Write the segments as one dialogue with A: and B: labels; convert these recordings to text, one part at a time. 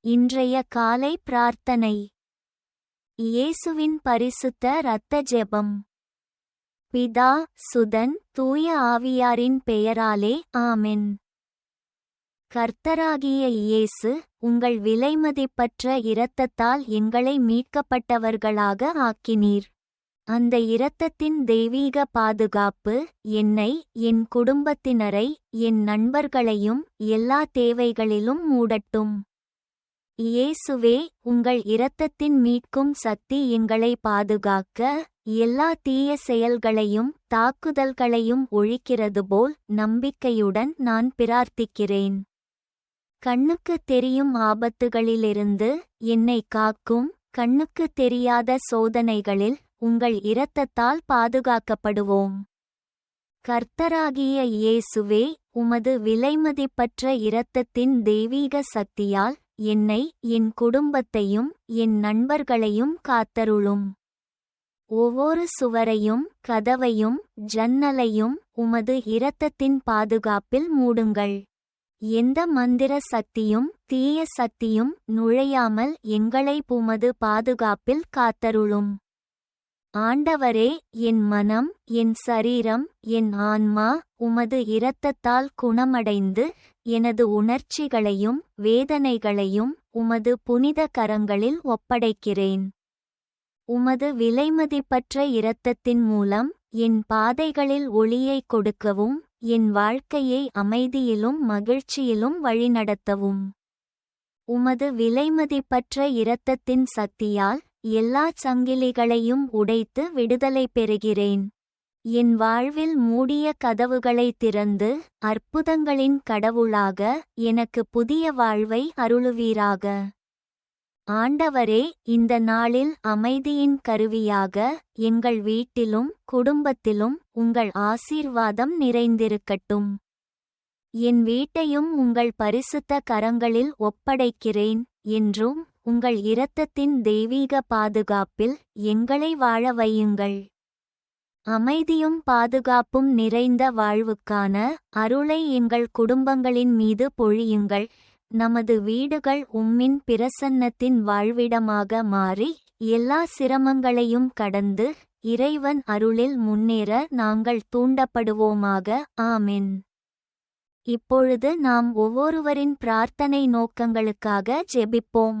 A: இன்றைய காலை பிரார்த்தனை. இயேசுவின் பரிசுத்த இரத்த ஜெபம். பிதா சுதன் தூய ஆவியாரின் பெயராலே ஆமென். கர்த்தராகிய இயேசு உங்கள் விலைமதிப்பற்ற இரத்தத்தால் எங்களை மீட்கப்பட்டவர்களாக ஆக்கினீர். அந்த இரத்தத்தின் தெய்வீக பாதுகாப்பு என்னை என் குடும்பத்தினரை என் நண்பர்களையும் எல்லா தேவைகளிலும் மூடட்டும். இயேசுவே உங்கள் இரத்தத்தின் மீட்கும் சக்தி எங்களை பாதுகாக்க எல்லா தீய செயல்களையும் தாக்குதல்களையும் ஒழிக்கிறது போல் நம்பிக்கையுடன் நான் பிரார்த்திக்கிறேன். கண்ணுக்கு தெரியும் ஆபத்துகளிலிருந்து என்னை காக்கும் கண்ணுக்கு தெரியாத சோதனைகளில் உங்கள் இரத்தத்தால் பாதுகாக்கப்படுவோம். கர்த்தராகிய இயேசுவே உமது விலைமதிப்பற்ற இரத்தத்தின் தெய்வீக சக்தியால் என்னை என் குடும்பத்தையும் என் நண்பர்களையும் காத்தருளும். ஒவ்வொரு சுவரையும் கதவையும் ஜன்னலையும் உமது இரத்தத்தின் பாதுகாப்பில் மூடுங்கள். எந்த மந்திர சக்தியும் தீய சக்தியும் நுழையாமல் எங்களை உமது பாதுகாப்பில் காத்தருளும். ஆண்டவரே என் மனம் என் சரீரம் என் ஆன்மா உமது இரத்தத்தால் குணமடைந்து எனது உணர்ச்சிகளையும் வேதனைகளையும் உமது புனித கரங்களில் ஒப்படைக்கிறேன். உமது விலைமதிப்பற்ற இரத்தத்தின் மூலம் என் பாதைகளில் ஒளியை கொடுக்கவும் என் வாழ்க்கையை அமைதியிலும் மகிழ்ச்சியிலும் வழிநடத்தவும். உமது விலைமதிப்பற்ற இரத்தத்தின் சக்தியால் எல்லா சங்கிலிகளையும் உடைத்து விடுதலை பெறுகிறேன். என் வாழ்வில் மூடிய கதவுகளை திறந்து அற்புதங்களின் கடவுளாக எனக்கு புதிய வாழ்வை அருளுவீராக. ஆண்டவரே இந்த நாளில் அமைதியின் கருவியாக எங்கள் வீட்டிலும் குடும்பத்திலும் உங்கள் ஆசீர்வாதம் நிறைந்திருக்கட்டும். என் வீட்டையும் உங்கள் பரிசுத்த கரங்களில் ஒப்படைக்கிறேன் என்றும் உங்கள் இரத்தத்தின் தெய்வீக பாதுகாப்பில் எங்களை வாழ வையுங்கள். அமைதியும் பாதுகாப்பும் நிறைந்த வாழ்வுக்கான அருளை எங்கள் குடும்பங்களின் மீது பொழியுங்கள். நமது வீடுகள் உம்மின் பிரசன்னத்தின் வாழ்விடமாக மாறி எல்லா சிரமங்களையும் கடந்து இறைவன் அருளில் முன்னேற நாங்கள் தூண்டப்படுவோமாக. ஆமென். இப்பொழுது நாம் ஒவ்வொருவரின் பிரார்த்தனை நோக்கங்களுக்காக ஜெபிப்போம்.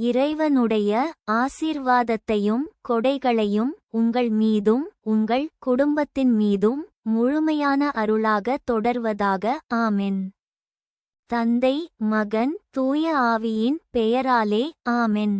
A: இறைவனுடைய ஆசீர்வாதத்தையும் கொடைகளையும் உங்கள் மீதும் உங்கள் குடும்பத்தின் மீதும் முழுமையான அருளாக தொடர்வதாக ஆமென். தந்தை மகன் தூய ஆவியின் பெயராலே ஆமென்.